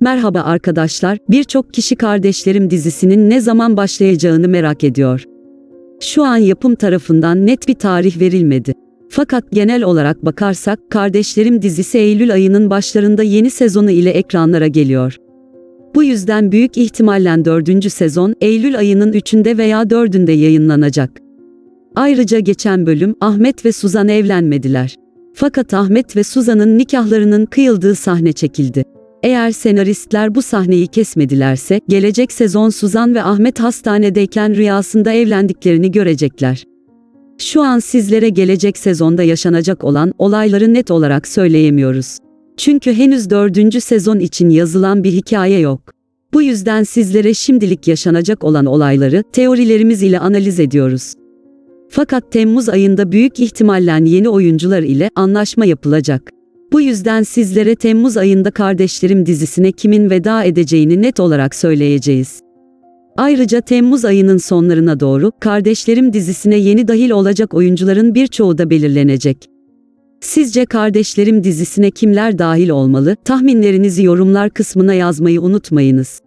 Merhaba arkadaşlar, birçok kişi Kardeşlerim dizisinin ne zaman başlayacağını merak ediyor. Şu an yapım tarafından net bir tarih verilmedi. Fakat genel olarak bakarsak, Kardeşlerim dizisi Eylül ayının başlarında yeni sezonu ile ekranlara geliyor. Bu yüzden büyük ihtimalle 4. sezon, Eylül ayının 3'ünde veya 4'ünde yayınlanacak. Ayrıca geçen bölüm, Ahmet ve Suzan evlenmediler. Fakat Ahmet ve Suzan'ın nikahlarının kıyıldığı sahne çekildi. Eğer senaristler bu sahneyi kesmedilerse, gelecek sezon Suzan ve Ahmet hastanedeyken rüyasında evlendiklerini görecekler. Şu an sizlere gelecek sezonda yaşanacak olan olayları net olarak söyleyemiyoruz. Çünkü henüz dördüncü sezon için yazılan bir hikaye yok. Bu yüzden sizlere şimdilik yaşanacak olan olayları teorilerimiz ile analiz ediyoruz. Fakat Temmuz ayında büyük ihtimalle yeni oyuncular ile anlaşma yapılacak. Bu yüzden sizlere Temmuz ayında Kardeşlerim dizisine kimin veda edeceğini net olarak söyleyeceğiz. Ayrıca Temmuz ayının sonlarına doğru Kardeşlerim dizisine yeni dahil olacak oyuncuların birçoğu da belirlenecek. Sizce Kardeşlerim dizisine kimler dahil olmalı? Tahminlerinizi yorumlar kısmına yazmayı unutmayınız.